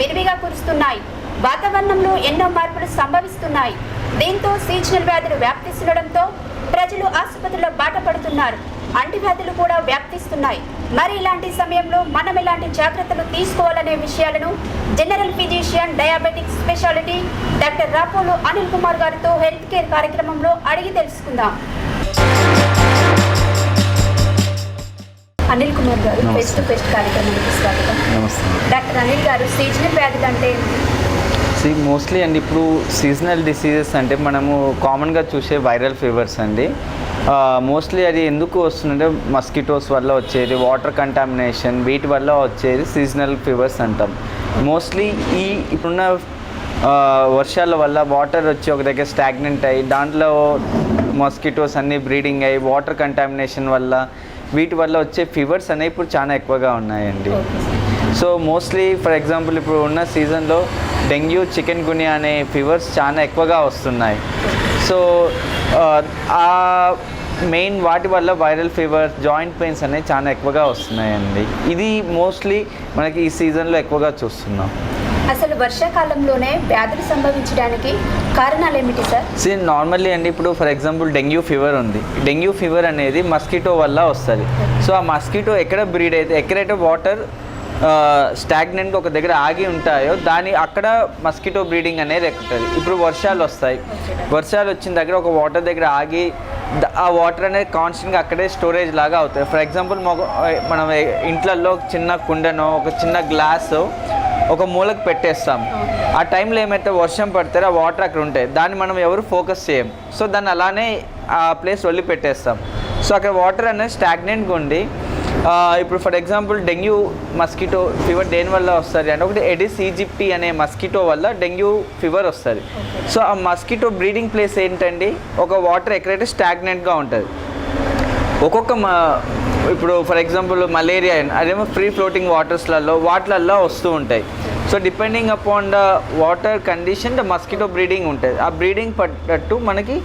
విరివిగా కురుస్తున్నాయి. వాతావరణంలో ఎన్నో మార్పులు సంభవిస్తున్నాయి. దీంతో సీజనల్ వ్యాధులు వ్యాప్తిస్తుండడంతో ప్రజలు ఆసుపత్రిలో బాట పడుతున్నారు. అంటువ్యాధులు కూడా వ్యాప్తిస్తున్నాయి. మరి ఇలాంటి సమయంలో మనం ఇలాంటి జాగ్రత్తలు తీసుకోవాలనే విషయాలను general physician diabetic speciality doctor Rapolu Anil Kumar గారితో హెల్త్ కేర్ కార్యక్రమంలో అడిగి తెలుసుకుందాం. అనిల్ కుమార్ గారు నమస్తే. ఫేస్ టు ఫేస్ కార్యక్రమానికి స్వాగతం. నమస్తే. డాక్టర్ అనిల్ గారు సీజనల్ వ్యాధులు అంటే మోస్ట్లీ అండి ఇప్పుడు సీజనల్ డిసీజెస్ అంటే మనము కామన్గా చూసే వైరల్ ఫీవర్స్ అండి. మోస్ట్లీ అది ఎందుకు వస్తుందంటే మస్కిటోస్ వల్ల వచ్చేది వాటర్ కంటామినేషన్ వీటి వల్ల వచ్చేది సీజనల్ ఫీవర్స్ అంటాం. మోస్ట్లీ ఈ ఇప్పుడున్న వర్షాల వల్ల వాటర్ వచ్చి ఒక దగ్గర స్టాగ్నెంట్ అయ్యి దాంట్లో మస్కిటోస్ అన్నీ బ్రీడింగ్ అయ్యి వాటర్ కంటామినేషన్ వల్ల వీటి వల్ల వచ్చే ఫీవర్స్ అనేవి ఇప్పుడు చాలా ఎక్కువగా ఉన్నాయండి. సో మోస్ట్లీ ఫర్ ఎగ్జాంపుల్ ఇప్పుడు ఉన్న సీజన్లో డెంగ్యూ చికెన్ గునియా అనే ఫీవర్స్ చాలా ఎక్కువగా వస్తున్నాయి. సో ఆ మెయిన్ వాటి వల్ల వైరల్ ఫీవర్ జాయింట్ పెయిన్స్ అనేవి చాలా ఎక్కువగా వస్తున్నాయండి. ఇది మోస్ట్లీ మనకి ఈ సీజన్లో ఎక్కువగా చూస్తున్నాం. అసలు వర్షాకాలంలోనే వ్యాధులు సంభవించడానికి కారణాలు ఏమిటి సార్? సి నార్మల్లీ అండి ఇప్పుడు ఫర్ ఎగ్జాంపుల్ డెంగ్యూ ఫీవర్ ఉంది. డెంగ్యూ ఫీవర్ అనేది మస్కిటో వల్ల వస్తుంది. సో ఆ మస్కిటో ఎక్కడ బ్రీడ్ అయితే ఎక్కడైతే వాటర్ స్టాగ్నెంట్గా ఒక దగ్గర ఆగి ఉంటాయో దాని అక్కడ మస్కిటో బ్రీడింగ్ అనేది ఎక్కుతుంది. ఇప్పుడు వర్షాలు వస్తాయి. వర్షాలు వచ్చిన దగ్గర ఒక వాటర్ దగ్గర ఆగి ఆ వాటర్ అనేది కాన్స్టెంట్గా అక్కడే స్టోరేజ్ లాగా అవుతాయి. ఫర్ ఎగ్జాంపుల్ మనం ఇంట్లల్లో చిన్న కుండనో ఒక చిన్న గ్లాసు ఒక మూలకు పెట్టేస్తాం. ఆ టైంలో ఏమైతే వర్షం పడతారో ఆ వాటర్ అక్కడ ఉంటాయి. దాన్ని మనం ఎవరు ఫోకస్ చేయం సో దాన్ని అలానే ఆ ప్లేస్ వదిలిపెట్టేస్తాం సో అక్కడ వాటర్ అనేది స్టాగ్నెంట్గా ఉండి ఇప్పుడు for example dengue mosquito fever దేని వల్ల వస్తుంది అంటే ఒకటి ఎడిస్ ఈజిప్టీ అనే మస్కిటో వల్ల డెంగ్యూ ఫీవర్ వస్తుంది. సో ఆ మస్కిటో బ్రీడింగ్ ప్లేస్ ఏంటండి? ఒక వాటర్ ఎక్కడైతే స్టాగ్నెంట్గా ఉంటుంది. ఒక్కొక్క మా ఇప్పుడు ఫర్ ఎగ్జాంపుల్ మలేరియా అదేమో ఫ్రీ ఫ్లోటింగ్ వాటర్స్లలో వాటిలల్లో వస్తూ ఉంటాయి. So depending upon the water condition the mosquito breeding ఉంటుంది. ఆ బ్రీడింగ్ పట్టట్టు మనకి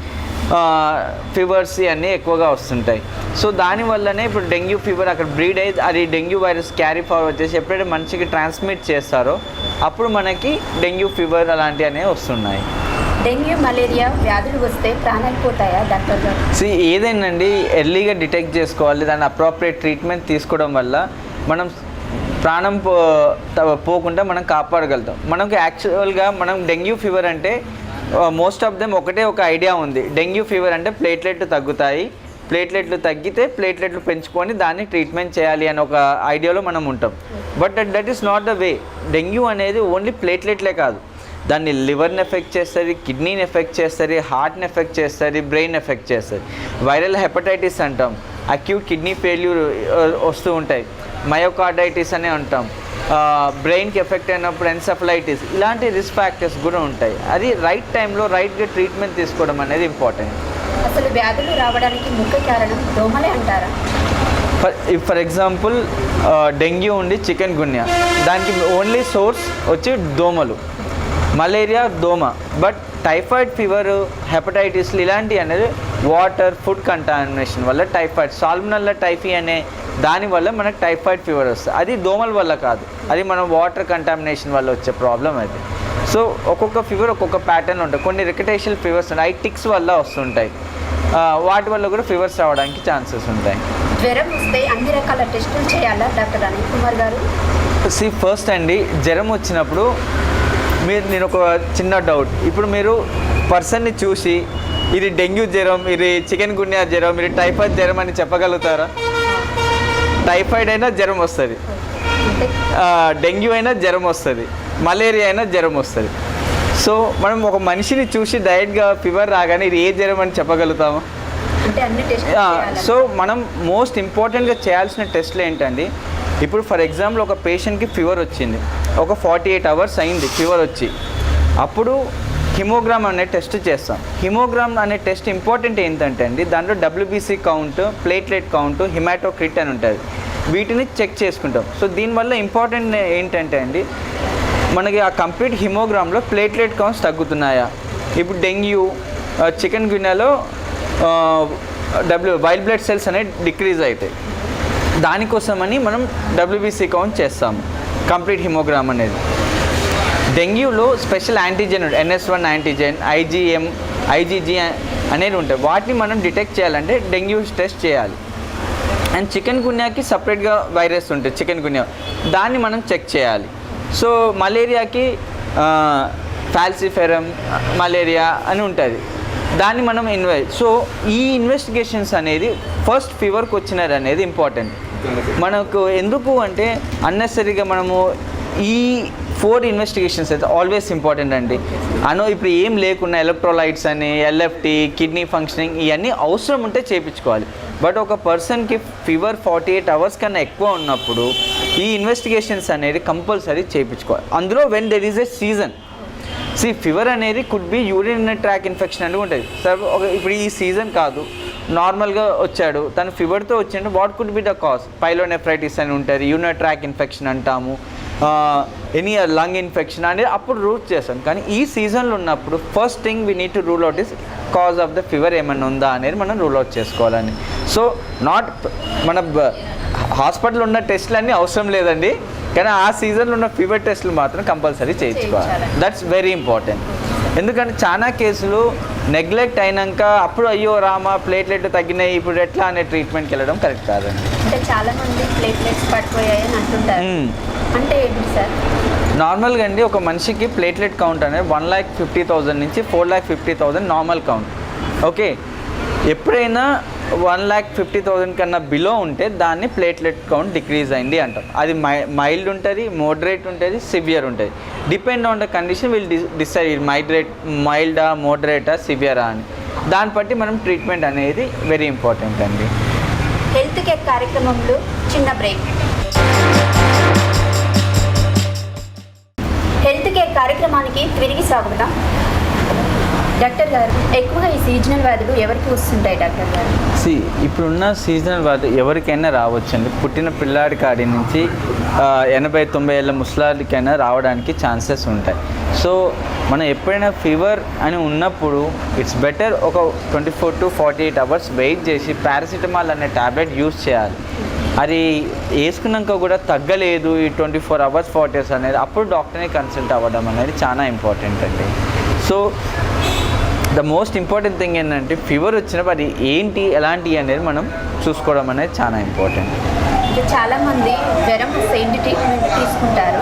ఫీవర్స్ అన్నీ ఎక్కువగా వస్తుంటాయి. సో దానివల్లనే ఇప్పుడు డెంగ్యూ ఫీవర్ అక్కడ బ్రీడ్ అయ్యి అది డెంగ్యూ వైరస్ క్యారీ ఫార్వర్డ్ చేసి ఎప్పుడైతే మనిషికి ట్రాన్స్మిట్ చేస్తారో అప్పుడు మనకి డెంగ్యూ ఫీవర్ అలాంటివి అనేవి వస్తున్నాయి. డెంగ్యూ మలేరియా వ్యాధులు వస్తే ప్రాణాలు పోతాయా డాక్టర్ గారు? సో ఎర్లీగా డిటెక్ట్ చేసుకోవాలి దాని అప్రోప్రియేట్ ట్రీట్మెంట్ తీసుకోవడం వల్ల మనం ప్రాణం పో పోకుండా మనం కాపాడగలుగుతాం. మనకి యాక్చువల్గా మనం డెంగ్యూ ఫీవర్ అంటే మోస్ట్ ఆఫ్ దెమ్ ఒకటే ఒక ఐడియా ఉంది. డెంగ్యూ ఫీవర్ అంటే ప్లేట్లెట్లు తగ్గుతాయి. ప్లేట్లెట్లు తగ్గితే ప్లేట్లెట్లు పెంచుకొని దాన్ని ట్రీట్మెంట్ చేయాలి అని ఒక ఐడియాలో మనం ఉంటాం. But that is not the way. Dengue అనేది ఓన్లీ ప్లేట్లెట్లే కాదు. దాన్ని లివర్ని ఎఫెక్ట్ చేస్తుంది కిడ్నీని ఎఫెక్ట్ చేస్తుంది హార్ట్ని ఎఫెక్ట్ చేస్తుంది బ్రెయిన్ ఎఫెక్ట్ చేస్తుంది. వైరల్ హెపటైటిస్ అంటాం అక్యూట్ కిడ్నీ ఫెయిల్యూర్ వస్తూ ఉంటాయి. మయోకార్డైటిస్ అనే అంటాం. బ్రెయిన్కి ఎఫెక్ట్ అయినప్పుడు ఎన్సెఫలైటిస్ ఇలాంటి రిస్క్ ఫ్యాక్టర్స్ కూడా ఉంటాయి. అది రైట్ టైంలో రైట్గా ట్రీట్మెంట్ తీసుకోవడం అనేది ఇంపార్టెంట్. అసలు వ్యాధులు రావడానికి ముఖ్య కారణం దోమలే అంటారా? ఫర్ ఫర్ ఎగ్జాంపుల్ డెంగ్యూ ఉండి చికెన్ గున్యా. దానికి ఓన్లీ సోర్స్ వచ్చి దోమలు. మలేరియా దోమ. బట్ టైఫాయిడ్ ఫీవర్ హెపటైటిస్లు ఇలాంటివి అనేది వాటర్ ఫుడ్ కంటామినేషన్ వల్ల టైఫాయిడ్ సాల్మనల్లా టైఫీ అనే దాని వల్ల మనకు టైఫాయిడ్ ఫీవర్ వస్తుంది. అది దోమల వల్ల కాదు. అది మనం వాటర్ కంటామినేషన్ వల్ల వచ్చే ప్రాబ్లం అది. సో ఒక్కొక్క ఫీవర్ ఒక్కొక్క ప్యాటర్న్ ఉంటుంది కొన్ని రికటేషియల్ ఫీవర్స్ ఉంటాయి. ఐ టిక్స్ వల్ల వస్తుంటాయి. వాటి వల్ల కూడా ఫీవర్స్ రావడానికి ఛాన్సెస్ ఉంటాయి. జ్వరం వస్తే అన్ని రకాల టెస్టులు చేయాలా డాక్టర్ అనిల్ కుమార్ గారు? సి ఫస్ట్ అండి జ్వరం వచ్చినప్పుడు మీరు నేను ఒక చిన్న డౌట్ ఇప్పుడు మీరు పర్సన్ని చూసి ఇది డెంగ్యూ జ్వరం ఇది చికెన్ గున్యా జ్వరం ఇది టైఫాయిడ్ జ్వరం అని చెప్పగలుగుతారా? టైఫాయిడ్ అయినా జ్వరం వస్తుంది. డెంగ్యూ అయినా జ్వరం వస్తుంది. మలేరియా అయినా జ్వరం వస్తుంది. సో మనం ఒక మనిషిని చూసి డైరెక్ట్గా ఫీవర్ రాగానే ఇది ఏ జ్వరం అని చెప్పగలుగుతామా? సో మనం మోస్ట్ ఇంపార్టెంట్గా చేయాల్సిన టెస్ట్లు ఏంటండి? ఇప్పుడు ఫర్ ఎగ్జాంపుల్ ఒక పేషెంట్కి ఫీవర్ వచ్చింది. ఒక ఫార్టీ ఎయిట్ అవర్స్ అయింది ఫీవర్ వచ్చి. అప్పుడు హిమోగ్రామ్ అనే టెస్ట్ చేస్తాం. హిమోగ్రామ్ అనే టెస్ట్ ఇంపార్టెంట్ ఏంటంటే అండి దాంట్లో WBC count platelet count haematocrit అని ఉంటుంది వీటిని చెక్ చేసుకుంటాం. సో దీనివల్ల ఇంపార్టెంట్ ఏంటంటే అండి మనకి ఆ కంప్లీట్ హిమోగ్రామ్లో ప్లేట్లెట్ కౌంట్స్ తగ్గుతున్నాయా? ఇప్పుడు డెంగ్యూ చికెన్ గున్యాలో డబ్ల్యూ వైల్డ్ బ్లడ్ సెల్స్ అనేవి డిక్రీజ్ అవుతాయి. దానికోసమని మనం డబ్ల్యూబీసీ కౌంట్ చేస్తాము. కంప్లీట్ హిమోగ్రామ్ అనేది. డెంగ్యూలో special antigen NS one antigen IgM IgG అనేది ఉంటాయి. వాటిని మనం డిటెక్ట్ చేయాలంటే డెంగ్యూ టెస్ట్ చేయాలి. అండ్ చికెన్ గున్యాకి సపరేట్గా వైరస్ ఉంటుంది. Chikungunya. దాన్ని మనం చెక్ చేయాలి. సో మలేరియాకి ఫాల్సిఫెరమ్ మలేరియా అని ఉంటుంది. దాన్ని మనం ఇన్వెస్ట్ సో ఈ ఇన్వెస్టిగేషన్స్ అనేది ఫస్ట్ ఫీవర్కి వచ్చినారు అనేది ఇంపార్టెంట్. మనకు ఎందుకు అంటే అన్నెసరీగా మనము ఈ ఫోర్ ఇన్వెస్టిగేషన్స్ అయితే ఆల్వేస్ ఇంపార్టెంట్ అండి. అనో ఇప్పుడు ఏం లేకున్నా ఎలక్ట్రోలైట్స్ అని ఎల్ఎఫ్టీ కిడ్నీ ఫంక్షనింగ్ ఇవన్నీ అవసరం ఉంటే చేయించుకోవాలి బట్ ఒక పర్సన్కి ఫీవర్ ఫార్టీ ఎయిట్ అవర్స్ కన్నా ఎక్కువ ఉన్నప్పుడు ఈ ఇన్వెస్టిగేషన్స్ అనేది కంపల్సరీ చేయించుకోవాలి అందులో when there is a season see fever అనేది could be urine tract infection అనేది ఉంటుంది. సార్ ఒక ఇప్పుడు ఈ సీజన్ కాదు. నార్మల్గా వచ్చాడు. తను ఫీవర్తో వచ్చిండు. What could be the cause? Pyelonephritis అని ఉంటుంది. యూరిన్ ట్రాక్ ఇన్ఫెక్షన్ అంటాము. ఎనీ లంగ్ ఇన్ఫెక్షన్ అనేది అప్పుడు రూట్ చేస్తాం. కానీ ఈ సీజన్లో ఉన్నప్పుడు first thing we need to rule out is cause of the fever ఏమైనా ఉందా అనేది మనం రూల్ అవుట్ చేసుకోవాలని. సో నాట్ మన హాస్పిటల్ ఉన్న టెస్ట్లు అన్నీ అవసరం లేదండి. కానీ ఆ సీజన్లో ఉన్న ఫీవర్ టెస్ట్లు మాత్రం కంపల్సరీ చేయించుకోవాలి. దట్స్ వెరీ ఇంపార్టెంట్ ఎందుకంటే చాలా కేసులు నెగ్లెక్ట్ అయినాక అప్పుడు అయ్యో రామా ప్లేట్లెట్ తగ్గినాయి ఇప్పుడు ఎట్లా అనే ట్రీట్మెంట్కి వెళ్ళడం కరెక్ట్ కాదండి. అంటే చాలా మంది ప్లేట్లెట్స్ పడిపోయాయి అని అంటుంటారు. మ్మ్. అంటే ఏంటి సార్? నార్మల్గా అండి ఒక మనిషికి ప్లేట్లెట్ కౌంట్ అనేది వన్ ల్యాక్ ఫిఫ్టీ థౌజండ్ నుంచి four lakh fifty thousand normal count. Okay ఎప్పుడైనా వన్ ల్యాక్ ఫిఫ్టీ థౌజండ్ కన్నా బిలో ఉంటే దాన్ని ప్లేట్లెట్ కౌంట్ డిక్రీజ్ అయింది అంటాం అది మై మైల్డ్ ఉంటుంది మోడరేట్ ఉంటుంది సివియర్ ఉంటుంది. Depend on the condition will decide మైడ్రేట్ మైల్డా మోడరేటా సివియరా అని దాన్ని బట్టి మనం ట్రీట్మెంట్ అనేది వెరీ ఇంపార్టెంట్ అండి. హెల్త్ కేర్ కార్యక్రమంలో చిన్న బ్రేక్ హెల్త్ కేర్ కార్యక్రమానికి తిరిగి స్వాగతం. డాక్టర్ గారు ఎక్కువగా ఈ సీజనల్ వ్యాధులు ఎవరికి వస్తుంటాయి డాక్టర్ గారు? సి ఇప్పుడున్న సీజనల్ వ్యాధులు ఎవరికైనా రావచ్చండి. పుట్టిన పిల్లాడి కాడి నుంచి ఎనభై తొంభై ఏళ్ళ ముసలాడికైనా రావడానికి ఛాన్సెస్ ఉంటాయి. సో మనం ఎప్పుడైనా ఫీవర్ అని ఉన్నప్పుడు ఇట్స్ బెటర్ ఒక twenty four to forty eight hours wait చేసి పారాసిటమాల్ అనే ట్యాబ్లెట్ యూస్ చేయాలి. అది వేసుకున్నాక కూడా తగ్గలేదు ఈ twenty four hours forty hours అనేది అప్పుడు డాక్టర్ని కన్సల్ట్ అవ్వడం అనేది చాలా ఇంపార్టెంట్ అండి. So the most important thing ఏంటంటే ఫీవర్ వచ్చినప్పుడు అది ఏంటి ఎలాంటి అనేది మనం చూసుకోవడం అనేది చాలా ఇంపార్టెంట్ చాలా మంది జ్వరం ఏంటి ట్రీట్మెంట్ తీసుకుంటారు.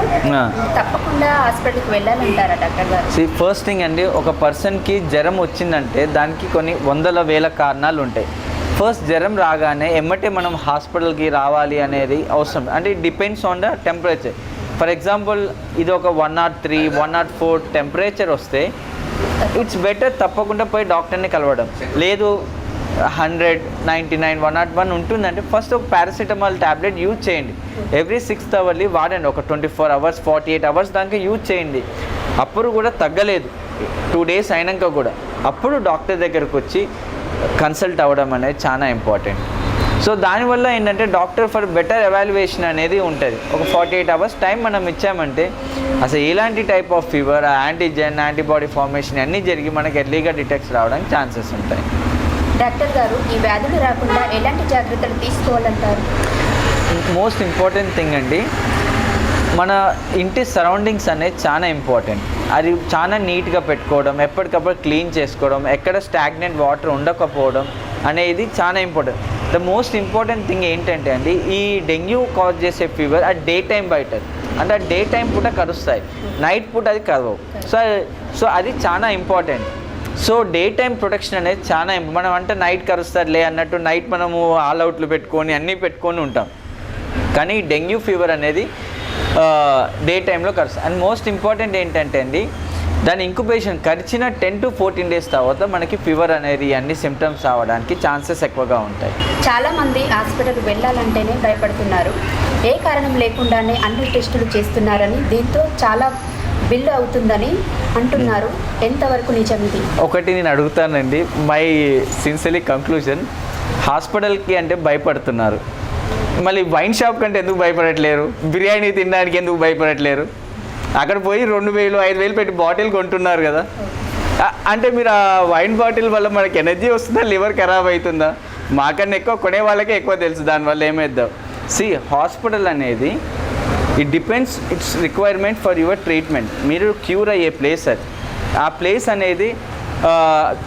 తప్పకుండా హాస్పిటల్కి వెళ్ళాలంటారా డాక్టర్ గారు? సి ఫస్ట్ థింగ్ అండి ఒక పర్సన్కి జ్వరం వచ్చిందంటే దానికి కొన్ని వందల వేల కారణాలు ఉంటాయి. ఫస్ట్ జ్వరం రాగానే ఎమ్మటే మనం హాస్పిటల్కి రావాలి అనేది అవసరం. అంటే it depends on the temperature for example ఇది ఒక one naught three one naught four temperature వస్తే ఇట్స్ బెటర్ తప్పకుండా పోయి డాక్టర్ని కలవడం. లేదు hundred ninety nine one naught one ఉంటుందంటే ఫస్ట్ ఒక పారాసిటమాల్ ట్యాబ్లెట్ యూజ్ చేయండి. ఎవ్రీ సిక్స్త్ అవర్లీ వాడండి. ఒక twenty four hours forty eight hours దాకా యూజ్ చేయండి. అప్పుడు కూడా తగ్గలేదు. టూ డేస్ అయినాక కూడా. అప్పుడు డాక్టర్ దగ్గరకు వచ్చి కన్సల్ట్ అవ్వడం అనేది చాలా ఇంపార్టెంట్ సో దానివల్ల ఏంటంటే డాక్టర్ ఫర్ బెటర్ ఎవాల్యుయేషన్ అనేది ఉంటుంది. ఒక ఫార్టీ ఎయిట్ అవర్స్ టైం మనం ఇచ్చామంటే అసలు ఎలాంటి type of fever antigen antibody formation అన్నీ జరిగి మనకి ఎర్లీగా డిటెక్ట్స్ రావడానికి ఛాన్సెస్ ఉంటాయి. డాక్టర్ గారు ఈ వ్యాధులు రాకుండా ఎలాంటి జాగ్రత్తలు తీసుకోవాలంటారు? మోస్ట్ ఇంపార్టెంట్ థింగ్ అండి మన ఇంటి సరౌండింగ్స్ అనేది చాలా ఇంపార్టెంట్ అది చాలా నీట్గా పెట్టుకోవడం ఎప్పటికప్పుడు క్లీన్ చేసుకోవడం ఎక్కడ స్టాగ్నెంట్ వాటర్ ఉండకపోవడం అనేది చాలా important the most important thing ఏంటంటే అండి ఈ డెంగ్యూ కాజ్ చేసే ఫీవర్ ఆ డే టైం బయట అంటే ఆ డే టైం పూట కరుస్తాయి. నైట్ పూట అది కరవవు. సో సో అది చాలా important so day time protection అనేది చాలా మనం అంటే నైట్ కరుస్తారులే అన్నట్టు నైట్ మనము ఆల్ అవుట్లు పెట్టుకొని అన్నీ పెట్టుకొని ఉంటాం. కానీ డెంగ్యూ ఫీవర్ అనేది డే టైంలో కరుస్తుంది అండ్ మోస్ట్ ఇంపార్టెంట్ ఏంటంటే అండి దాని ఇంక్యుబేషన్ కరిచిన టెన్ టు ఫోర్టీన్ డేస్ తర్వాత మనకి ఫీవర్ అనేది అన్ని సిమ్టమ్స్ రావడానికి ఛాన్సెస్ ఎక్కువగా ఉంటాయి. చాలా మంది హాస్పిటల్కి వెళ్ళాలంటేనే భయపడుతున్నారు. ఏ కారణం లేకుండానే అన్ని టెస్టులు చేస్తున్నారని దీంతో చాలా బిల్లు అవుతుందని అంటున్నారు. ఎంతవరకు నిజం ఇది? ఒకటి నేను అడుగుతానండి. మై సిన్సియర్లీ కంక్లూజన్ హాస్పిటల్కి అంటే భయపడుతున్నారు. మళ్ళీ వైన్ షాప్ కంటే ఎందుకు భయపడట్లేరు? బిర్యానీ తినడానికి ఎందుకు భయపడట్లేరు? అక్కడ పోయి రెండు వేలు ఐదు వేలు పెట్టి బాటిల్ కొంటున్నారు కదా. అంటే మీరు ఆ వైన్ బాటిల్ వల్ల మనకి ఎనర్జీ వస్తుందా లివర్ ఖరాబ్ అవుతుందా? మాకన్నా ఎక్కువ కొనే వాళ్ళకే ఎక్కువ తెలుసు దానివల్ల ఏమేద్దాం? సి హాస్పిటల్ అనేది it depends it's requirement for your treatment మీరు క్యూర్ అయ్యే ప్లేస్ అది. ఆ ప్లేస్ అనేది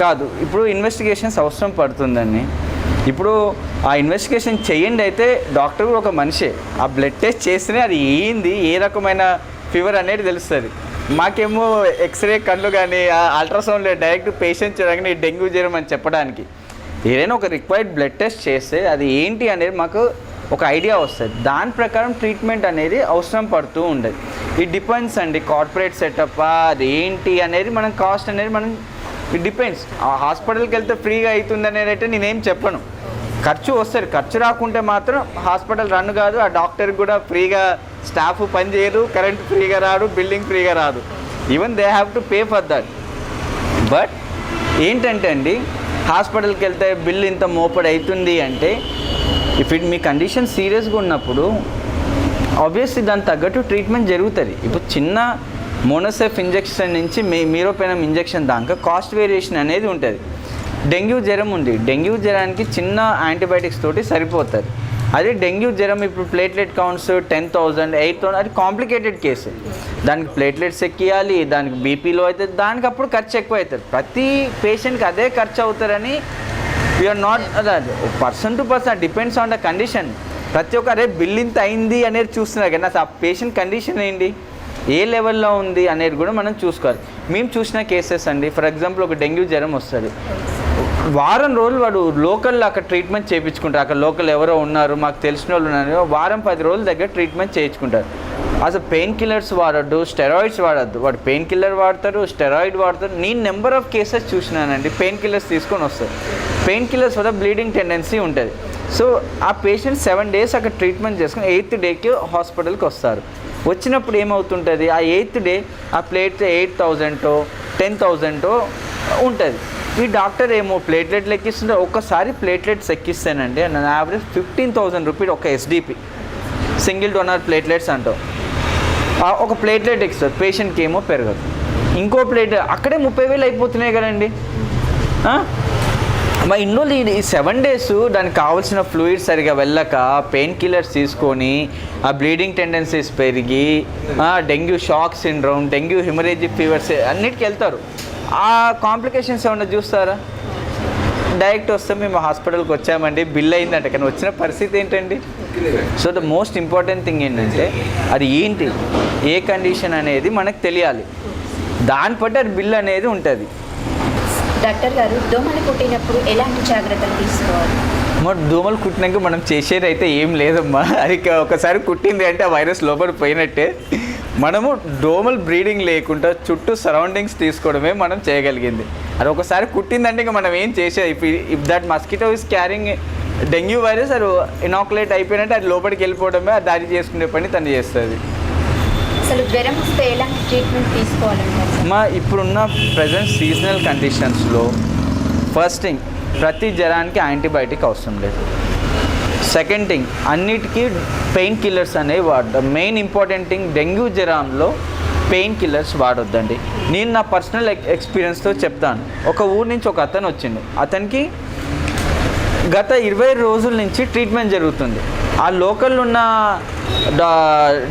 కాదు. ఇప్పుడు ఇన్వెస్టిగేషన్స్ అవసరం పడుతుందండి. ఇప్పుడు ఆ ఇన్వెస్టిగేషన్ చేయండి అయితే డాక్టర్ ఒక మనిషే. ఆ బ్లడ్ టెస్ట్ చేస్తేనే అది ఏంది ఏ రకమైన ఫీవర్ అనేది తెలుస్తుంది. మాకేమో ఎక్స్రే కళ్ళు కానీ అల్ట్రాసౌండ్ డైరెక్ట్ పేషెంట్ చూడగానే డెంగ్యూ జ్వరం అని చెప్పడానికి. ఏదైనా ఒక రిక్వైర్డ్ బ్లడ్ టెస్ట్ చేస్తే అది ఏంటి అనేది మాకు ఒక ఐడియా వస్తుంది. దాని ప్రకారం ట్రీట్మెంట్ అనేది అవసరం పడుతూ ఉండదు. ఈ డిపెండ్స్ అండి కార్పొరేట్ సెటప్ అది ఏంటి అనేది మనం కాస్ట్ అనేది మనం ఇట్ డిపెండ్స్. ఆ హాస్పిటల్కి వెళ్తే ఫ్రీగా అవుతుంది అనేది అయితే నేనేం చెప్పను. ఖర్చు వస్తుంది. ఖర్చు రాకుంటే మాత్రం హాస్పిటల్ రన్ కాదు. ఆ డాక్టర్కి కూడా ఫ్రీగా స్టాఫ్ పని చేయరు కరెంట్ ఫ్రీగా రాదు బిల్డింగ్ ఫ్రీగా రాదు. Even they have to pay for that but ఏంటంటే అండి హాస్పిటల్కి వెళ్తే బిల్ ఇంత మోపడి అవుతుంది అంటే ఇఫ్ ఇట్ మీ కండిషన్ సీరియస్గా ఉన్నప్పుడు ఆబ్వియస్లీ దానికి తగ్గట్టు ట్రీట్మెంట్ జరుగుతుంది. ఇప్పుడు చిన్న మోనోసెఫ్ ఇంజెక్షన్ నుంచి మీ మీరోపెనం ఇంజెక్షన్ దాకా కాస్ట్ వేరియేషన్ అనేది ఉంటుంది. డెంగ్యూ జ్వరం ఉంది. డెంగ్యూ జ్వరానికి చిన్న యాంటీబయాటిక్స్ తోటి సరిపోతుంది. అదే డెంగ్యూ జ్వరం ఇప్పుడు platelet counts ten thousand eight thousand అది కాంప్లికేటెడ్ కేసు దానికి ప్లేట్లెట్స్ ఎక్కియాలి దానికి బీపీలో అయితే దానికి అప్పుడు ఖర్చు ఎక్కువ అవుతుంది ప్రతి పేషెంట్కి అదే ఖర్చు అవుతారని you're not not person to person depends on the condition ప్రతి ఒక్క అరే బిల్ ఇంత అయింది అనేది చూస్తున్నారు కానీ ఆ పేషెంట్ కండిషన్ ఏంటి? ఏ లెవెల్లో ఉంది అనేది కూడా మనం చూసుకోవాలి. మేము చూసిన కేసెస్ అండి ఫర్ ఎగ్జాంపుల్ ఒక డెంగ్యూ జ్వరం వస్తుంది. వారం రోజులు వాడు లోకల్ అక్కడ ట్రీట్మెంట్ చేయించుకుంటారు అక్కడ లోకల్ ఎవరో ఉన్నారు మాకు తెలిసిన వాళ్ళు ఉన్నారు. వారం పది రోజుల దగ్గర ట్రీట్మెంట్ చేయించుకుంటారు. అసలు పెయిన్ కిల్లర్స్ వాడద్దు స్టెరాయిడ్స్ వాడద్దు. వాడు పెయిన్ కిల్లర్ వాడతారు స్టెరాయిడ్ వాడతారు నేను నెంబర్ ఆఫ్ కేసెస్ చూసినానండి పెయిన్ కిల్లర్స్ తీసుకొని వస్తారు. పెయిన్ కిల్లర్స్ వల్ల బ్లీడింగ్ టెండెన్సీ ఉంటుంది. సో ఆ పేషెంట్ సెవెన్ డేస్ అక్కడ ట్రీట్మెంట్ చేసుకుని ఎయిత్ డేకి హాస్పిటల్కి వస్తారు. వచ్చినప్పుడు ఏమవుతుంటుంది? ఆ ఎయిత్ డే ఆ ప్లేట్ ఎయిట్ థౌజండో టెన్ థౌజండో ఉంటుంది. ఈ డాక్టర్ ఏమో ప్లేట్లెట్లు ఎక్కిస్తుంటే ఒక్కసారి ప్లేట్లెట్స్ ఎక్కిస్తానండి నా యావరేజ్ ఫిఫ్టీన్ థౌజండ్ రూపీస్ ఒక ఎస్డిపి సింగిల్ డోనర్ ప్లేట్లెట్స్ అంటాం ఒక ప్లేట్లెట్ ఎక్కిస్తారు పేషెంట్కి ఏమో పెరగదు. ఇంకో ప్లేట్ అక్కడే ముప్పై వేలు అయిపోతున్నాయి కదండి. మా ఇన్నోళ్ళు ఈ సెవెన్ డేస్ దానికి కావాల్సిన ఫ్లూయిడ్స్ సరిగా వెళ్ళక పెయిన్ కిల్లర్స్ తీసుకొని ఆ బ్లీడింగ్ టెండెన్సీస్ పెరిగి dengue shock syndrome dengue haemorrhagic fevers అన్నిటికి వెళ్తారు. ఆ కాంప్లికేషన్స్ ఏమన్నా చూస్తారా? డైరెక్ట్ వస్తే మేము హాస్పిటల్కి వచ్చామండి. బిల్ అయిందంట. కానీ వచ్చిన పరిస్థితి ఏంటండి? So the most important thing ఏంటంటే అది ఏంటి? ఏ కండిషన్ అనేది మనకు తెలియాలి. దాన్ని బట్టి అది బిల్ అనేది ఉంటుంది. డాక్టర్ గారు దోమలు కుట్టినప్పుడు ఎలాంటి జాగ్రత్తలు తీసుకోవాలి? మరి దోమలు కుట్టినాక మనం చేసేది అయితే ఏం లేదమ్మా. అది ఒకసారి కుట్టింది అంటే ఆ వైరస్ లోపల పోయినట్టే. మనము దోమలు బ్రీడింగ్ లేకుండా చుట్టూ సరౌండింగ్స్ తీసుకోవడమే మనం చేయగలిగింది. అది ఒకసారి కుట్టిందంటే ఇంకా మనం ఏం చేసేది? If if that mosquito is carrying dengue virus అది ఇనాకులేట్ అయిపోయినట్టే అది లోపలికి వెళ్ళిపోవడమే అది దాడి చేసుకునే పని తను చేస్తుంది. అసలు జ్వరం వస్తే ఎలాంటి ట్రీట్మెంట్ తీసుకోవాలంటారు? మా ఇప్పుడున్న ప్రజెంట్ సీజనల్ కండిషన్స్లో ఫస్ట్ థింగ్ ప్రతి జ్వరానికి యాంటీబయాటిక్ అవసరం లేదు. సెకండ్ థింగ్ అన్నిటికీ పెయిన్ కిల్లర్స్ అనేవి వాడ మెయిన్ ఇంపార్టెంట్ థింగ్ డెంగ్యూ జ్వరంలో పెయిన్ కిల్లర్స్ వాడొద్దండి. నేను నా పర్సనల్ ఎక్స్పీరియన్స్తో చెప్తాను. ఒక ఊరు నుంచి ఒక అతను వచ్చిండు. అతనికి గత ఇరవై రోజుల నుంచి ట్రీట్మెంట్ జరుగుతుంది. ఆ లోకల్ ఉన్న డా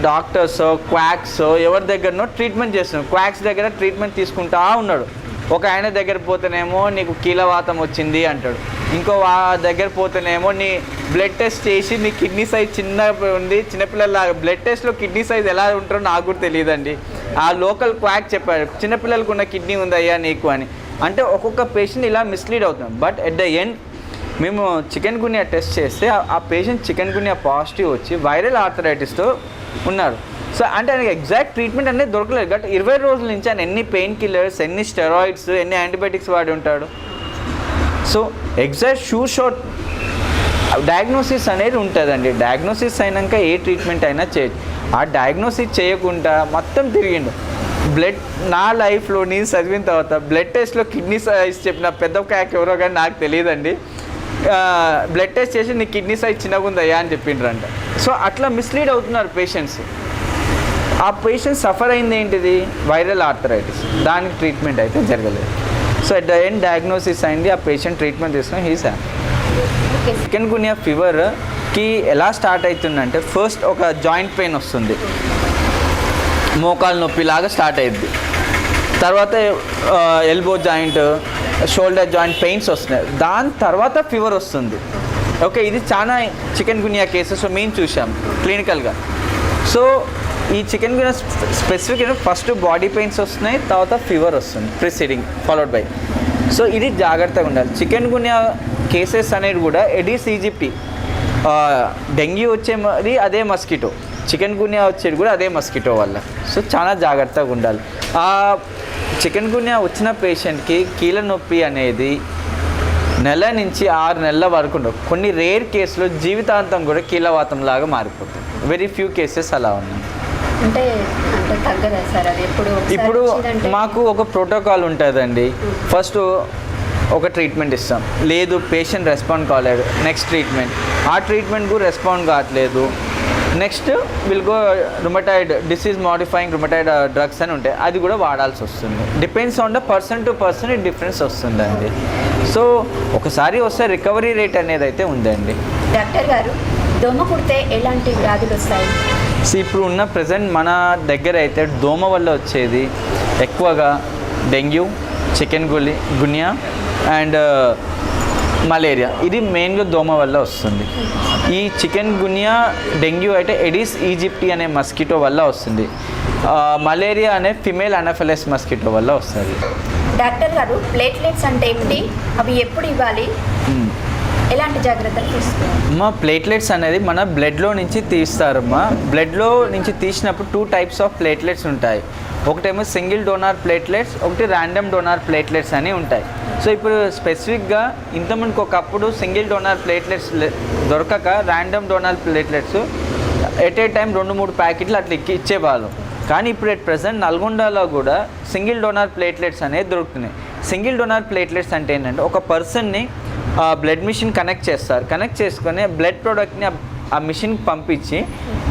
డాక్టర్స్ క్వాక్స్ ఎవరి దగ్గరనో ట్రీట్మెంట్ చేస్తున్నాడు. క్వాక్స్ దగ్గర ట్రీట్మెంట్ తీసుకుంటా ఉన్నాడు. ఒక ఆయన దగ్గర పోతేనేమో నీకు కీలవాతం వచ్చింది అంటాడు. ఇంకో వా దగ్గర పోతేనేమో నీ బ్లడ్ టెస్ట్ చేసి నీ కిడ్నీ సైజ్ చిన్న ఉంది చిన్నపిల్లల బ్లడ్ టెస్ట్లో కిడ్నీ సైజ్ ఎలా ఉంటారో నాకు కూడా తెలియదండి. ఆ లోకల్ క్వాక్ చెప్పాడు చిన్నపిల్లలకు ఉన్న కిడ్నీ ఉందయ్యా నీకు అని. అంటే ఒక్కొక్క పేషెంట్ ఇలా మిస్లీడ్ అవుతుంది. బట్ ఎట్ ద ఎండ్ మేము చికెన్ గున్యా టెస్ట్ చేస్తే ఆ- ఆ పేషెంట్ చికెన్ గున్యా పాజిటివ్ వచ్చి వైరల్ ఆర్థరైటిస్తో ఉన్నారు. సో అంటే ఆయనకి ఎగ్జాక్ట్ ట్రీట్మెంట్ అనేది దొరకలేదు. బట్ ఇరవై రోజుల నుంచి ఆయన ఎన్ని పెయిన్ కిల్లర్స్ ఎన్ని స్టెరాయిడ్స్ ఎన్ని యాంటీబయాటిక్స్ వాడి ఉంటాడు? So exact sure shot diagnosis అనేది ఉంటుందండి. డయాగ్నోసిస్ అయినాక ఏ ట్రీట్మెంట్ అయినా చేయొచ్చు. ఆ డయాగ్నోసిస్ చేయకుండా మొత్తం తిరిగిండు. బ్లడ్ నా లైఫ్లో నేను చదివిన తర్వాత బ్లడ్ టెస్ట్లో కిడ్నీ సైజ్ చెప్పిన పెద్ద క్యాక్ ఎవరో కానీ నాకు తెలియదండి. బ్లడ్ టెస్ట్ చేసి నీ కిడ్నీ సైజ్ చిన్నగా ఉందయ్యా అని చెప్పిండ్రంట. సో అట్లా మిస్లీడ్ అవుతున్నారు పేషెంట్స్ ఆ పేషెంట్ సఫర్ అయింది ఏంటిది? వైరల్ ఆర్థరైటిస్ దానికి ట్రీట్మెంట్ అయితే జరగలేదు. So at the end diagnosis అయింది ఆ పేషెంట్ ట్రీట్మెంట్ తీసుకుని హీస్ ఓకే చికెన్ గున్యా ఫీవర్కి ఎలా స్టార్ట్ అవుతుందంటే ఫస్ట్ ఒక జాయింట్ పెయిన్ వస్తుంది. మోకాలు నొప్పి లాగా స్టార్ట్ అయ్యింది తర్వాత elbow joint shoulder joint pains వస్తున్నాయి. దాని తర్వాత ఫీవర్ వస్తుంది. ఓకే ఇది చాలా చికెన్ గునియా కేసెస్ మేము చూసాం క్లినికల్గా సో ఈ chikungunya specific first body pains వస్తున్నాయి తర్వాత ఫీవర్ వస్తుంది ప్రిసీడింగ్ ఫాలోడ్ బై సో ఇది జాగ్రత్తగా ఉండాలి. చికెన్ గున్యా కేసెస్ అనేది కూడా ఎడిస్ ఈజిప్టీ డెంగ్యూ వచ్చే మరి అదే మస్కిటో చికెన్ గున్యా వచ్చేది కూడా అదే మస్కిటో వల్ల. సో చాలా జాగ్రత్తగా ఉండాలి. ఆ చికెన్ గున్యా వచ్చిన పేషెంట్కి కీళ్ళ నొప్పి అనేది నెల నుంచి ఆరు నెలల వరకు ఉండవు. కొన్ని రేర్ కేసులో జీవితాంతం కూడా కీళ్ళవాతం లాగా మారిపోతుంది. వెరీ ఫ్యూ కేసెస్ అలా ఉన్నాయి. అంటే అంటే తగ్గదా సార్? అది ఎప్పుడు ఒకసారి ఇప్పుడు మాకు ఒక ప్రోటోకాల్ ఉంటుందండి. ఫస్ట్ ఒక ట్రీట్మెంట్ ఇస్తాం. లేదు పేషెంట్ రెస్పాండ్ కాలేదు. Next treatment. ఆ ట్రీట్మెంట్ కూడా రెస్పాండ్ కావట్లేదు. Next will go rheumatoid disease modifying rheumatoid drugs అని ఉంటాయి. అది కూడా వాడాల్సి వస్తుంది. Depends on the person to person difference వస్తుందండి. సో ఒకసారి వస్తే రికవరీ రేట్ అనేది అయితే ఉందండి. డాక్టర్ గారు దోమ కుడితే ఎలాంటి వ్యాధులు వస్తాయి? సో ఇప్పుడు ఉన్న ప్రజెంట్ మన దగ్గర అయితే దోమ వల్ల వచ్చేది ఎక్కువగా dengue chikungunya and uh, malaria. ఇది మెయిన్గా దోమ వల్ల వస్తుంది. ఈ చికెన్ గునియా డెంగ్యూ అయితే ఎడిస్ ఈజిప్టి అనే మస్కిటో వల్ల వస్తుంది. Uh, మలేరియా అనే ఫిమేల్ అనఫలెస్ మస్కిటో వల్ల వస్తుంది. డాక్టర్ గారు ప్లేట్లెట్స్ అంటే ఏమిటి? అవి ఎప్పుడు ఇవ్వాలి? ఎలాంటి జాగ్రత్తలు తీసుకోవాలి? అమ్మా ప్లేట్లెట్స్ అనేది మన బ్లడ్లో నుంచి తీస్తారమ్మా. బ్లడ్లో నుంచి తీసినప్పుడు టూ టైప్స్ ఆఫ్ ప్లేట్లెట్స్ ఉంటాయి. ఒకటేమో సింగిల్ డోనార్ ప్లేట్లెట్స్ ఒకటి ర్యాండమ్ డోనార్ ప్లేట్లెట్స్ అని ఉంటాయి. సో ఇప్పుడు స్పెసిఫిక్గా ఇంతమందికి ఒకప్పుడు సింగిల్ డోనార్ ప్లేట్లెట్స్ దొరకక random donor platelets at a time రెండు మూడు ప్యాకెట్లు అట్లా ఇచ్చి ఇచ్చేవాళ్ళు. కానీ ఇప్పుడు ఎట్ ప్రజెంట్ నల్గొండలో కూడా సింగిల్ డోనార్ ప్లేట్లెట్స్ అనేది దొరుకుతున్నాయి. సింగిల్ డోనార్ ప్లేట్లెట్స్ అంటే ఏంటంటే ఒక పర్సన్ని బ్లడ్ మిషన్ కనెక్ట్ చేస్తారు. కనెక్ట్ చేసుకొని బ్లడ్ ప్రోడక్ట్ని ఆ మిషన్కి పంపించి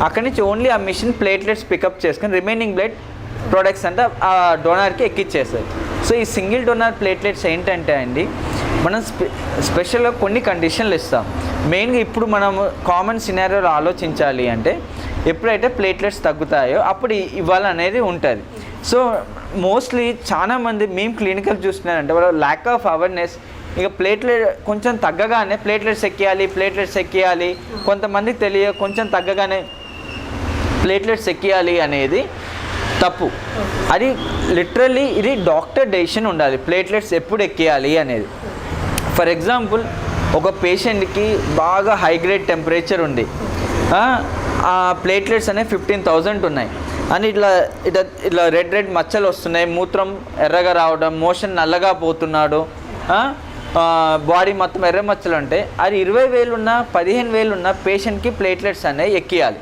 అక్కడి నుంచి ఓన్లీ ఆ మిషన్ ప్లేట్లెట్స్ పికప్ చేసుకొని రిమైనింగ్ బ్లడ్ ప్రోడక్ట్స్ అంటే ఆ డోనార్కి ఎక్కిచ్చేస్తారు. సో ఈ సింగిల్ డోనార్ ప్లేట్లెట్స్ ఏంటంటే అండి మనం స్పె స్పెషల్గా కొన్ని కండిషన్లు ఇస్తాం. మెయిన్గా ఇప్పుడు మనం కామన్ సినారియోలో ఆలోచించాలి అంటే ఎప్పుడైతే ప్లేట్లెట్స్ తగ్గుతాయో అప్పుడు ఇవ్వాలనేది ఉంటుంది. సో మోస్ట్లీ చాలామంది మేము క్లినికల్ చూస్తున్నారంటే వాళ్ళ ల్యాక్ ఆఫ్ అవేర్నెస్ ఇక ప్లేట్లెట్ కొంచెం తగ్గగానే ప్లేట్లెట్స్ ఎక్కియాలి ప్లేట్లెట్స్ ఎక్కియాలి. కొంతమందికి తెలియ కొంచెం తగ్గగానే ప్లేట్లెట్స్ ఎక్కియాలి అనేది తప్పు. అది లిటరల్లీ ఇది డాక్టర్ డెసిషన్ ఉండాలి. ప్లేట్లెట్స్ ఎప్పుడు ఎక్కియాలి అనేది. ఫర్ ఎగ్జాంపుల్ ఒక పేషెంట్కి బాగా హై గ్రేడ్ టెంపరేచర్ ఉంది. ఆ, ఆ ప్లేట్లెట్స్ అనేవి ఫిఫ్టీన్ థౌజండ్ ఉన్నాయి. అని ఇట్లా ఇట్లా ఇట్లా రెడ్ రెడ్ మచ్చలు వస్తున్నాయి. మూత్రం ఎర్రగా రావడం మోషన్ నల్లగా పోతున్నాడు. బాడీ మొత్తం ఎర్ర మచ్చలు ఉంటాయి అది ఇరవై వేలు ఉన్న పదిహేను వేలు ఉన్న పేషెంట్కి ప్లేట్లెట్స్ అనేవి ఎక్కియాలి.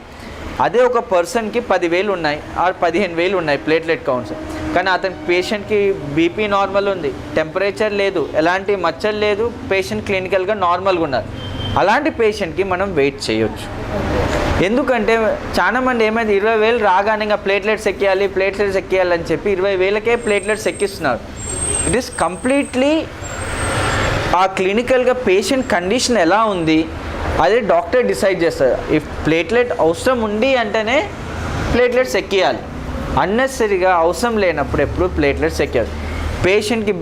అదే ఒక పర్సన్కి పదివేలు ఉన్నాయి ఆర్ పదిహేను వేలు ఉన్నాయి ప్లేట్లెట్ కౌంట్స్. కానీ అతని పేషెంట్కి బీపీ నార్మల్ ఉంది టెంపరేచర్ లేదు ఎలాంటి మచ్చలు లేదు పేషెంట్ క్లినికల్గా నార్మల్గా ఉన్నారు. అలాంటి పేషెంట్కి మనం వెయిట్ చేయొచ్చు. ఎందుకంటే చాలా మంది ఏమైంది ఇరవై వేలు రాగానే ఇంకా ప్లేట్లెట్స్ ఎక్కియాలి ప్లేట్లెట్స్ ఎక్కియాలి అని చెప్పి ఇరవై వేలకే ప్లేట్లెట్స్ ఎక్కిస్తున్నారు. ఇట్ ఈస్ కంప్లీట్లీ ఆ క్లినికల్గా పేషెంట్ కండిషన్ ఎలా ఉంది అదే డాక్టర్ డిసైడ్ చేస్తారు. ఇఫ్ ప్లేట్లెట్ అవసరం ఉంది అంటేనే ప్లేట్లెట్స్ ఎక్కియాలి. అన్నెసరీగా అవసరం లేనప్పుడు ఎప్పుడు ప్లేట్లెట్స్ ఎక్కాలి. పేషెంట్కి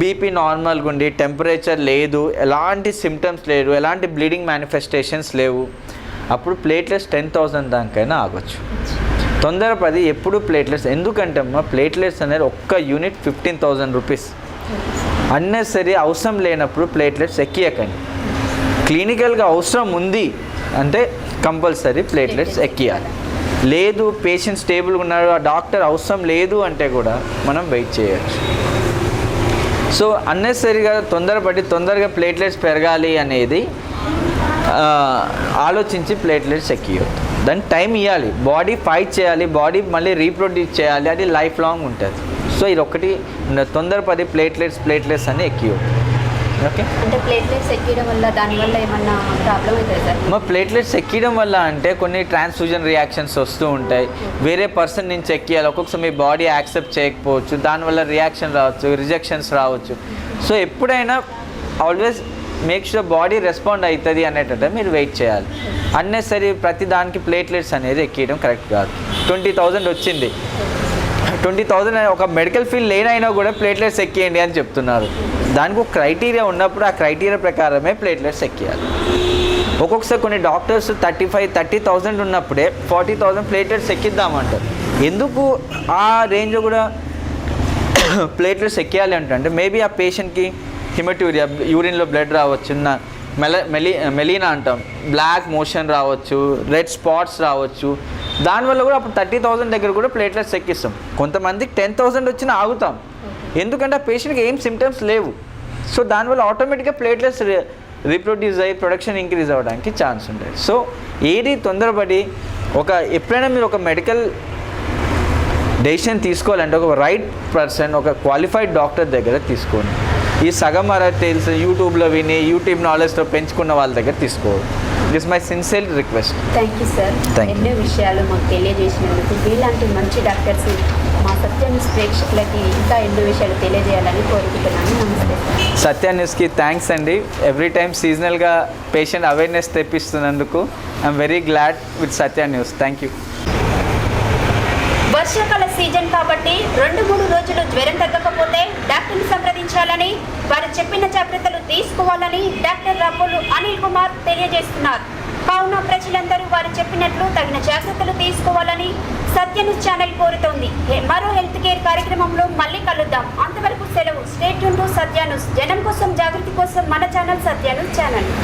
బీపీ నార్మల్గా ఉండి టెంపరేచర్ లేదు ఎలాంటి సిమ్టమ్స్ లేవు ఎలాంటి బ్లీడింగ్ మేనిఫెస్టేషన్స్ లేవు అప్పుడు ప్లేట్లెట్స్ టెన్ థౌసండ్ దానికైనా ఆగొచ్చు. తొందరపడి ఎప్పుడు ప్లేట్లెట్స్ ఎందుకంటే అమ్మా ప్లేట్లెట్స్ అనేది ఒక్క unit fifteen thousand rupees unnecessary అవసరం లేనప్పుడు ప్లేట్లెట్స్ ఎక్కియకండి. క్లినికల్గా అవసరం ఉంది అంటే కంపల్సరీ ప్లేట్లెట్స్ ఎక్కియాలి. లేదు పేషెంట్ స్టేబుల్గా ఉన్నాడు ఆ డాక్టర్ అవసరం లేదు అంటే కూడా మనం వెయిట్ చేయొచ్చు. సో అన్నెసరీగా తొందరపడి తొందరగా ప్లేట్లెట్స్ పెరగాలి అనేది ఆలోచించి ప్లేట్లెట్స్ ఎక్కియొద్దు. దానికి టైం ఇవ్వాలి బాడీ ఫైట్ చేయాలి బాడీ మళ్ళీ రీప్రొడ్యూస్ చేయాలి అది లైఫ్ లాంగ్ ఉంటుంది. సో ఇది ఒకటి తొందరపడి ప్లేట్లెట్స్ ప్లేట్లెట్స్ అని ఎక్కియొద్దు ఓకే? అంటే ప్లేట్లెట్స్ ఎక్కడం వల్ల దానివల్ల ఏమన్నా ప్రాబ్లం అవుతుంది సార్? మా ప్లేట్లెట్స్ ఎక్కడం వల్ల అంటే కొన్ని ట్రాన్స్ఫ్యూజన్ రియాక్షన్స్ వస్తూ ఉంటాయి. వేరే పర్సన్ నుంచి ఎక్కియాలి ఒక్కొక్కసారి మీ బాడీ యాక్సెప్ట్ చేయకపోవచ్చు దానివల్ల రియాక్షన్ రావచ్చు రిజెక్షన్స్ రావచ్చు. సో ఎప్పుడైనా always make sure body respond అవుతుంది అనేటట్టు మీరు వెయిట్ చేయాలి. అన్నెసరీ ప్రతి దానికి ప్లేట్లెట్స్ అనేది ఎక్కియడం కరెక్ట్ కాదు. ట్వంటీ థౌజండ్ వచ్చింది. ట్వంటీ థౌజండ్ ఒక మెడికల్ ఫీల్డ్ లేనైనా కూడా ప్లేట్లెట్స్ ఎక్కియండి అని చెప్తున్నారు. దానికి ఒక క్రైటీరియా ఉన్నప్పుడు ఆ క్రైటీరియా ప్రకారమే ప్లేట్లెట్స్ ఎక్కియాలి. ఒక్కొక్కసారి కొన్ని doctors thirty five thirty thousand ఉన్నప్పుడే ఫార్టీ థౌజండ్ ప్లేట్లెట్స్ ఎక్కిద్దామంటారు. ఎందుకు ఆ రేంజ్లో కూడా ప్లేట్లెట్స్ ఎక్కియాలి అంటే మేబీ ఆ పేషెంట్కి హిమటూరియా యూరిన్లో బ్లడ్ రావచ్చు మెల మెలి మెలీనా అంటాం. బ్లాక్ మోషన్ రావచ్చు రెడ్ స్పాట్స్ రావచ్చు. దానివల్ల కూడా అప్పుడు థర్టీ థౌసండ్ దగ్గర కూడా ప్లేట్లెట్స్ ఎక్కిస్తాం. కొంతమందికి టెన్ థౌసండ్ వచ్చినా ఆగుతాం. ఎందుకంటే ఆ పేషెంట్కి ఏం సిమ్టమ్స్ లేవు. సో దానివల్ల ఆటోమేటిక్గా ప్లేట్లెట్స్ రీప్రొడ్యూస్ అయ్యి ప్రొడక్షన్ ఇంక్రీజ్ అవ్వడానికి ఛాన్స్ ఉంటుంది సో ఏది తొందరపడి ఒక ఎప్పుడైనా మీరు ఒక మెడికల్ డెసిషన్ తీసుకోవాలంటే ఒక రైట్ పర్సన్ ఒక క్వాలిఫైడ్ డాక్టర్ దగ్గర తీసుకోండి. ఈ సగం అర తెలుసు యూట్యూబ్లో విని యూట్యూబ్ నాలెడ్జ్తో పెంచుకున్న వాళ్ళ దగ్గర తీసుకోవాలి this my sincere request thank you sir. ఎన్నో విషయాలు మాకు తెలియజేసినందుకు మీలాంటి మంచి డాక్టర్స్ మా సత్యం ప్రేక్షకులకి ఇంకా ఎన్నో విషయాలు తెలియజేయాలని కోరుకుంటున్నాను. నమస్తే సత్య న్యూస్కి థ్యాంక్స్ అండి. ఎవ్రీ టైమ్ సీజనల్గా patient awareness తెప్పిస్తున్నందుకు I'm very glad with Satya news thank you వర్షాకాల సీజన్ కాబట్టి రెండు మూడు రోజులు జ్వరం తగ్గకపోతే డాక్టర్ని పాటించాలని వారు చెప్పిన జాగ్రత్తలు తీసుకోవాలని డాక్టర్ రాపోలు అనిల్ కుమార్ తెలియజేస్తున్నారు. కావున ప్రజలందరూ వారు చెప్పినట్లు తగిన జాగ్రత్తలు తీసుకోవాలని సత్యను ఛానల్ కోరుతోంది. మరో హెల్త్ కేర్ కార్యక్రమంలో మళ్ళీ కలుద్దాం. అంతవరకు సెలవు. స్టేట్ టు సత్యానుస్ జనం కోసం జాగృతి కోసం మన ఛానల్ సత్యానుస్ ఛానల్.